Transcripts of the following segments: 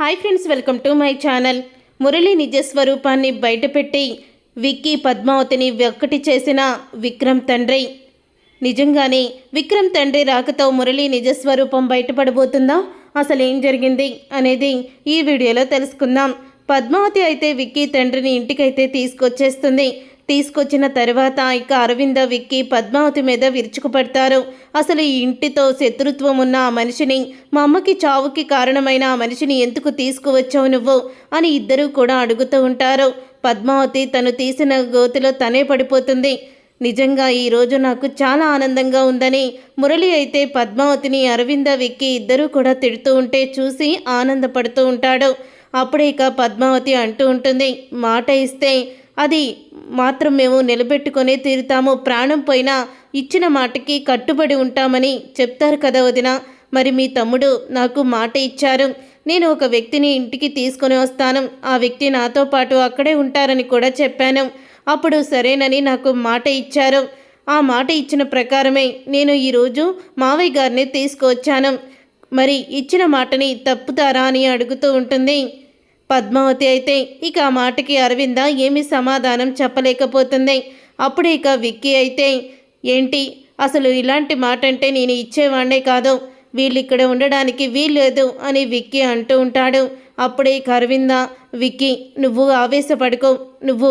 Hi friends welcome to my channel. Murali నిజ స్వరూపాన్ని బయటపెట్టి విక్కీ పద్మావతిని ఒక్కటి చేసిన విక్రమ్ తండ్రి. నిజంగానే విక్రమ్ తండ్రి రాకతో మురళి నిజ స్వరూపం బయటపడబోతుందా? అసలు ఏం జరిగింది అనేది ఈ వీడియోలో తెలుసుకుందాం. పద్మావతి అయితే విక్కీ తండ్రిని ఇంటికైతే తీసుకొచ్చేస్తుంది. తీసుకొచ్చిన తర్వాత ఇక అరవింద విక్కి పద్మావతి మీద విరుచుకుపడతారు. అసలు ఈ ఇంటితో శత్రుత్వం ఉన్న ఆ మనిషిని మా అమ్మకి చావుకి కారణమైన ఆ మనిషిని ఎందుకు తీసుకువచ్చావు నువ్వు అని ఇద్దరూ కూడా అడుగుతూ ఉంటారు. పద్మావతి తను తీసిన గోతిలో తనే పడిపోతుంది. నిజంగా ఈరోజు నాకు చాలా ఆనందంగా ఉందని మురళి అయితే పద్మావతిని అరవింద విక్కి ఇద్దరూ కూడా తిడుతూ ఉంటే చూసి ఆనందపడుతూ ఉంటాడు. అప్పుడే ఇక పద్మావతి అంటూ ఉంటుంది మాట ఇస్తే అది మాత్రం మేము నిలబెట్టుకొని తీరుతాము. ప్రాణం పోయినా ఇచ్చిన మాటకి కట్టుబడి ఉంటామని చెప్తారు కదా వదిన. మరి మీ తమ్ముడు నాకు మాట ఇచ్చారు. నేను ఒక వ్యక్తిని ఇంటికి తీసుకొని వస్తాను. ఆ వ్యక్తి నాతో పాటు అక్కడే ఉంటారని కూడా చెప్పాను. అప్పుడు సరేనని నాకు మాట ఇచ్చారు. ఆ మాట ఇచ్చిన ప్రకారమే నేను ఈరోజు మావయ్య గారిని తీసుకువచ్చాను. మరి ఇచ్చిన మాటని తప్పుతారా అని అడుగుతూ ఉంటుంది. పద్మావతి అయితే ఇక ఆ మాటకి అరవింద ఏమీ సమాధానం చెప్పలేకపోతుంది. అప్పుడు ఇక విక్కీ అయితే ఏంటి? అసలు ఇలాంటి మాట అంటే నేను ఇచ్చేవాడే కాదు. వీళ్ళు ఇక్కడ ఉండడానికి వీల్లేదు అని విక్కీ అంటూ ఉంటాడు. అప్పుడే ఇక అరవింద విక్కీ నువ్వు ఆవేశపడుకో. నువ్వు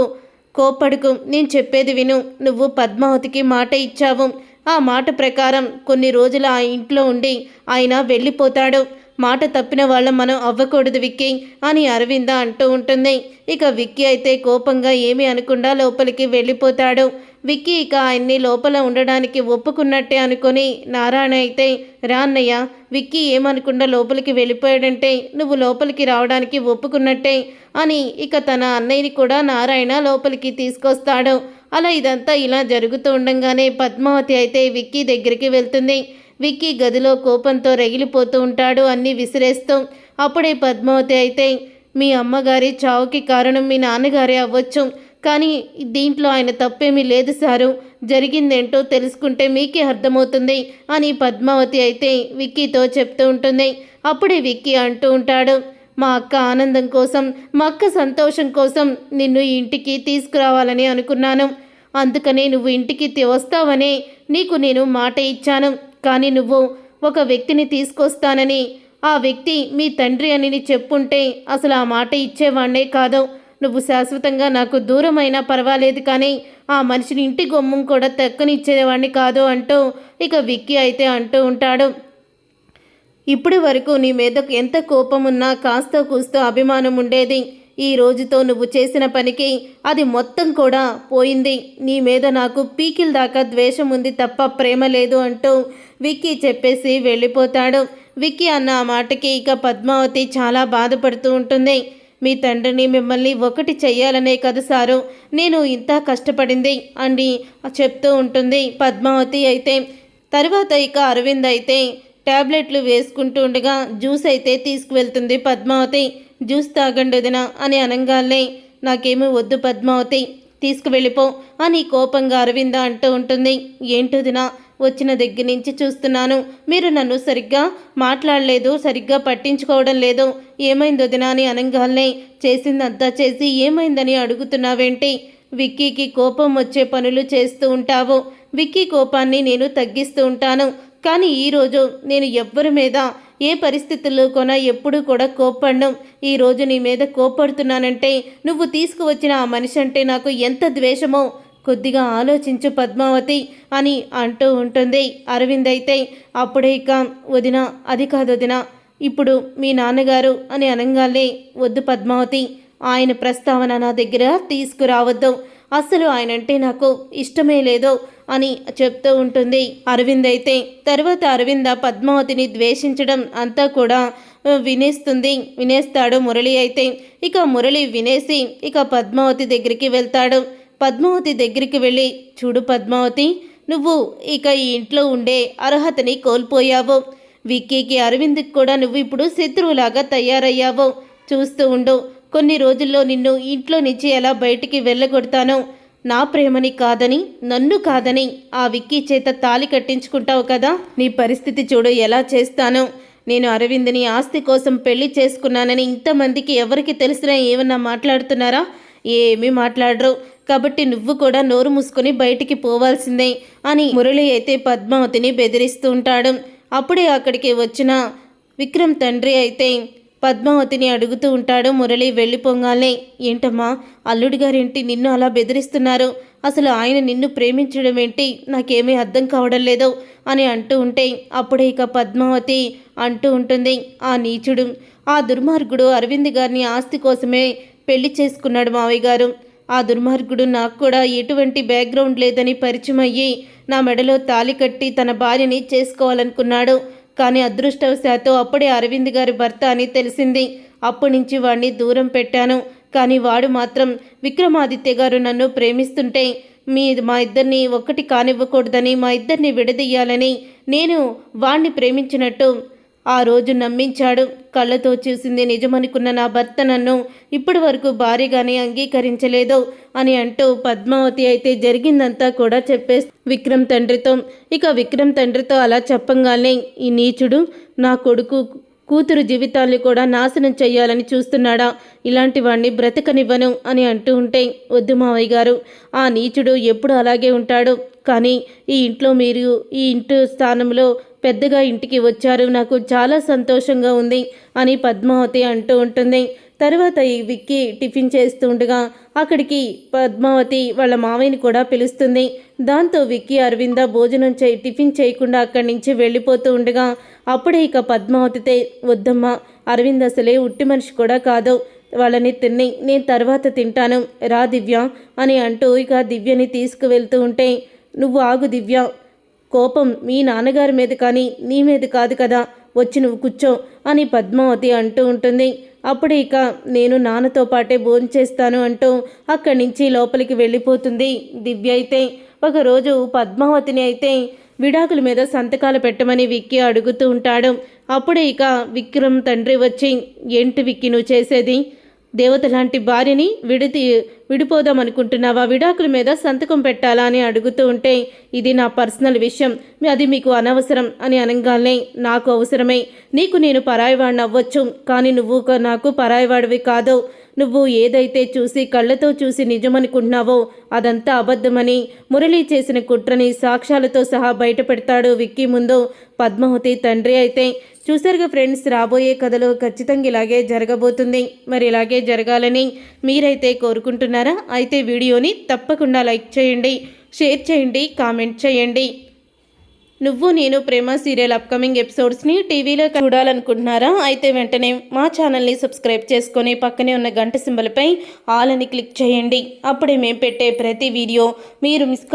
కోప్పడుకు. నేను చెప్పేది విను. నువ్వు పద్మావతికి మాట ఇచ్చావు. ఆ మాట ప్రకారం కొన్ని రోజులు ఆ ఇంట్లో ఉండి ఆయన వెళ్ళిపోతాడు. మాట తప్పిన వాళ్ళం మనం అవ్వకూడదు విక్కీ అని అరవింద అంటూ ఉంటుంది. ఇక విక్కీ అయితే కోపంగా ఏమీ అనకుండా లోపలికి వెళ్ళిపోతాడు. విక్కీ ఇక ఆయన్ని లోపల ఉండడానికి ఒప్పుకున్నట్టే అనుకొని నారాయణ అయితే రాన్నయ్య విక్కీ ఏమనకుండా లోపలికి వెళ్ళిపోయాడంటే నువ్వు లోపలికి రావడానికి ఒప్పుకున్నట్టే అని ఇక తన అన్నయ్యని కూడా నారాయణ లోపలికి తీసుకొస్తాడు. అలా ఇదంతా ఇలా జరుగుతూ ఉండగానే పద్మావతి అయితే విక్కీ దగ్గరికి వెళ్తుంది. విక్కీ గదిలో కోపంతో రగిలిపోతూ ఉంటాడు. అన్నీ విసిరేస్తూ. అప్పుడే పద్మావతి అయితే మీ అమ్మగారి చావుకి కారణం మీ నాన్నగారే అవ్వచ్చు. కానీ దీంట్లో ఆయన తప్పేమీ లేదు సారు. జరిగిందేంటో తెలుసుకుంటే మీకే అర్థమవుతుంది అని పద్మావతి అయితే విక్కీతో చెప్తూ ఉంటుంది. అప్పుడే విక్కీ అంటూ ఉంటాడు మా అక్క ఆనందం కోసం మా అక్క సంతోషం కోసం నిన్ను ఇంటికి తీసుకురావాలని అనుకున్నాను. అందుకనే నువ్వు ఇంటికి తి- నీకు నేను మాట ఇచ్చాను. కానీ నువ్వు ఒక వ్యక్తిని తీసుకొస్తానని ఆ వ్యక్తి మీ తండ్రి అని చెప్పుంటే అసలు ఆ మాట ఇచ్చేవాణ్ణే కాదు. నువ్వు శాశ్వతంగా నాకు దూరమైనా పర్వాలేదు కానీ ఆ మనిషిని ఇంటి గుమ్మం కూడా తెక్కనిచ్చేవాడిని కాదు అంటూ ఇక విక్కీ అయితే అంటూ ఉంటాడు. ఇప్పటి వరకు నీ మీద ఎంత కోపం ఉన్నా కాస్త కూస్తో అభిమానం ఉండేది ఈ రోజుతో నువ్వు చేసిన పనికి అది మొత్తం కూడా పోయింది. నీ మీద నాకు పీకిల దాకా ద్వేషం ఉంది తప్ప ప్రేమ లేదు అంటూ విక్కీ చెప్పేసి వెళ్ళిపోతాడు. విక్కీ అన్న ఆ మాటకి ఇక పద్మావతి చాలా బాధపడుతూ ఉంటుంది. మీ తండ్రిని మిమ్మల్ని ఒకటి చెయ్యాలనే కదా సారు. నేను ఇంత కష్టపడింది అని చెప్తూ ఉంటుంది పద్మావతి అయితే. తర్వాత ఇక అరవింద్ అయితే ట్యాబ్లెట్లు వేసుకుంటూ ఉండగా జ్యూస్ అయితే తీసుకువెళ్తుంది పద్మావతి. జ్యూస్ తాగండి వదినా అని అనంగానే నాకేమీ వద్దు పద్మావతి తీసుకువెళ్ళిపో అని కోపంగా అరవింద అంటూ ఉంటుంది. ఏంటోదినా వచ్చిన దగ్గర నుంచి చూస్తున్నాను. మీరు నన్ను సరిగ్గా మాట్లాడలేదు సరిగ్గా పట్టించుకోవడం లేదు. ఏమైంది వదినా అని అనగానే చేసిందంతా చేసి ఏమైందని అడుగుతున్నావేంటి? విక్కీకి కోపం వచ్చే పనులు చేస్తూ ఉంటావు. విక్కీ కోపాన్ని నేను తగ్గిస్తూ ఉంటాను. కానీ ఈరోజు నేను ఎవ్వరి మీద ఏ పరిస్థితుల్లో కొన ఎప్పుడూ కూడా కోప్పడడం ఈరోజు నీ మీద కోప్పడుతున్నానంటే నువ్వు తీసుకువచ్చిన ఆ మనిషి అంటే నాకు ఎంత ద్వేషమో. కొద్దిగా ఆలోచించు పద్మావతి అని అంటూ ఉంటుంది. అరవింద్ అయితే అప్పుడే ఇక వదిన అది కాదు వదిన ఇప్పుడు మీ నాన్నగారు అని అనగానే వద్దు పద్మావతి ఆయన ప్రస్తావన నా దగ్గర తీసుకురావద్దు. అసలు ఆయన అంటే నాకు ఇష్టమే లేదో. అని చెప్తూ ఉంటుంది. అరవింద్ అయితే తర్వాత అరవింద పద్మావతిని ద్వేషించడం అంతా కూడా వినేస్తుంది. వినేస్తాడు మురళి అయితే. ఇక మురళి వినేసి ఇక పద్మావతి దగ్గరికి వెళ్తాడు. పద్మావతి దగ్గరికి వెళ్ళి చూడు పద్మావతి నువ్వు ఇక ఈ ఇంట్లో ఉండే అర్హతని కోల్పోయావు. విక్కీకి అరవింద్కి కూడా నువ్వు ఇప్పుడు శత్రువులాగా తయారయ్యావు. చూస్తూ ఉండు కొన్ని రోజుల్లో నిన్ను ఇంట్లో నుంచి ఎలా బయటికి వెళ్ళగొడతాను. నా ప్రేమని కాదని నన్ను కాదని ఆ విక్కీ చేత తాలి కట్టించుకుంటావు కదా? నీ పరిస్థితి చూడు ఎలా చేస్తానో. నేను అరవింద్ని ఆస్తి కోసం పెళ్ళి చేసుకున్నానని ఇంతమందికి ఎవరికి తెలిసినా ఏమన్నా మాట్లాడుతున్నారా? ఏమీ మాట్లాడరు. కాబట్టి నువ్వు కూడా నోరు మూసుకొని బయటికి పోవాల్సిందే అని మురళి అయితే పద్మావతిని బెదిరిస్తూ ఉంటాడు. అప్పుడే అక్కడికి వచ్చిన విక్రమ్ తండ్రి అయితే పద్మావతిని అడుగుతూ ఉంటాడు మురళి వెళ్ళిపోగానే ఏంటమ్మా? అల్లుడి గారేంటి? నిన్ను అలా బెదిరిస్తున్నారు. అసలు ఆయన నిన్ను ప్రేమించడం ఏంటి? నాకేమీ అర్థం కావడం లేదు అని అంటూ ఉంటే అప్పుడే ఇక పద్మావతి అంటూ ఉంటుంది ఆ నీచుడు. ఆ దుర్మార్గుడు అరవింద్ గారిని ఆస్తి కోసమే పెళ్ళి చేసుకున్నాడు మావయ్య గారు. ఆ దుర్మార్గుడు నాకు కూడా ఎటువంటి బ్యాక్గ్రౌండ్ లేదని పరిచయం అయ్యి నా మెడలో తాలి కట్టి తన భార్యని చేసుకోవాలనుకున్నాడు. కానీ అదృష్టవశాత్తు అప్పుడే అరవింద్ గారి భర్త అని తెలిసింది. అప్పటి నుంచి వాడిని దూరం పెట్టాను. కానీ వాడు మాత్రం విక్రమాదిత్య గారు నన్ను ప్రేమిస్తుంటే మీ మా ఇద్దరిని ఒక్కటి కానివ్వకూడదని మా ఇద్దరిని విడదీయాలని నేను వాణ్ణి ప్రేమించినట్టు ఆ రోజు నమ్మించాడు. కళ్ళతో చూసింది నిజమనుకున్న నా భర్త నన్ను. ఇప్పటి వరకు భారీగానే అంగీకరించలేదు అని అంటూ పద్మావతి అయితే జరిగిందంతా కూడా చెప్పే విక్రమ్ తండ్రితో ఇక విక్రమ్ తండ్రితో అలా చెప్పంగానే ఈ నీచుడు నా కొడుకు కూతురు జీవితాల్ని కూడా నాశనం చెయ్యాలని చూస్తున్నాడా? ఇలాంటి వాణ్ణి బ్రతకనివ్వను అని అంటూ ఉంటే వద్దు మావయ్య గారు ఆ నీచుడు ఎప్పుడు అలాగే ఉంటాడు. కానీ ఈ ఇంట్లో మీరు ఈ ఇంటి స్థానంలో పెద్దగా ఇంటికి వచ్చారు నాకు చాలా సంతోషంగా ఉంది అని పద్మావతి అంటూ ఉంటుంది. తర్వాత ఈ విక్కీ టిఫిన్ చేస్తుండగా అక్కడికి పద్మావతి వాళ్ళ మావయ్యని కూడా పిలుస్తుంది. దాంతో విక్కీ అరవింద భోజనం చేయి టిఫిన్ చేయకుండా అక్కడి నుంచి వెళ్ళిపోతూ ఉండగా అప్పుడే ఇక పద్మావతితే వద్దమ్మా అరవింద్ అసలే ఉట్టి మనిషి కూడా కాదు. వాళ్ళని తిని నేను తర్వాత తింటాను. రా దివ్య అని అంటూ ఇక దివ్యని తీసుకువెళ్తూ ఉంటే నువ్వు ఆగు దివ్య. కోపం మీ నాన్నగారి మీద కానీ నీ మీద కాదు కదా. వచ్చి నువ్వు కూర్చో అని పద్మావతి అంటూ ఉంటుంది. అప్పుడు ఇక నేను నాన్నతో పాటే భోంచేస్తాను అంటూ అక్కడి నుంచి లోపలికి వెళ్ళిపోతుంది. దివ్య అయితే ఒకరోజు పద్మావతిని అయితే విడాకుల మీద సంతకాలు పెట్టమని విక్కీ అడుగుతూ ఉంటాడు. అప్పుడే ఇక విక్రమ్ తండ్రి వచ్చి ఏంటి విక్కీ నువ్వు చేసేది? దేవత లాంటి భార్యని విడిది విడిపోదాం అనుకుంటున్నావా? విడాకుల మీద సంతకం పెట్టాలా అని అడుగుతూ ఉంటే ఇది నా పర్సనల్ విషయం. అది మీకు అనవసరం అని అనగానే నాకు అవసరమే. నీకు నేను పరాయివాడిని అవ్వచ్చు కానీ నువ్వు నాకు పరాయివాడివి కాదు. నువ్వు ఏదైతే చూసి కళ్ళతో చూసి నిజమనుకుంటున్నావో అదంతా అబద్ధమని మురళి చేసిన కుట్రని సాక్ష్యాలతో సహా బయటపెడతాడు విక్కీ ముందు. పద్మావతి తండ్రి అయితే చూసారుగా ఫ్రెండ్స్ రాబోయే కథలో ఖచ్చితంగా ఇలాగే జరగబోతుంది. మరి ఇలాగే జరగాలని మీరైతే కోరుకుంటున్నారా? అయితే వీడియోని తప్పకుండా లైక్ చేయండి షేర్ చేయండి కామెంట్ చేయండి. నువ్వు నేను ప్రేమ సీరియల్ అప్కమింగ్ ఎపిసోడ్స్ని టీవీలో చూడాలనుకుంటున్నారా? అయితే వెంటనే మా ఛానల్ని సబ్స్క్రైబ్ చేసుకొని పక్కనే ఉన్న గంట సింబల్పై ఆల్ అని క్లిక్ చేయండి. అప్పుడే మేము పెట్టే ప్రతి వీడియో మీరు మిస్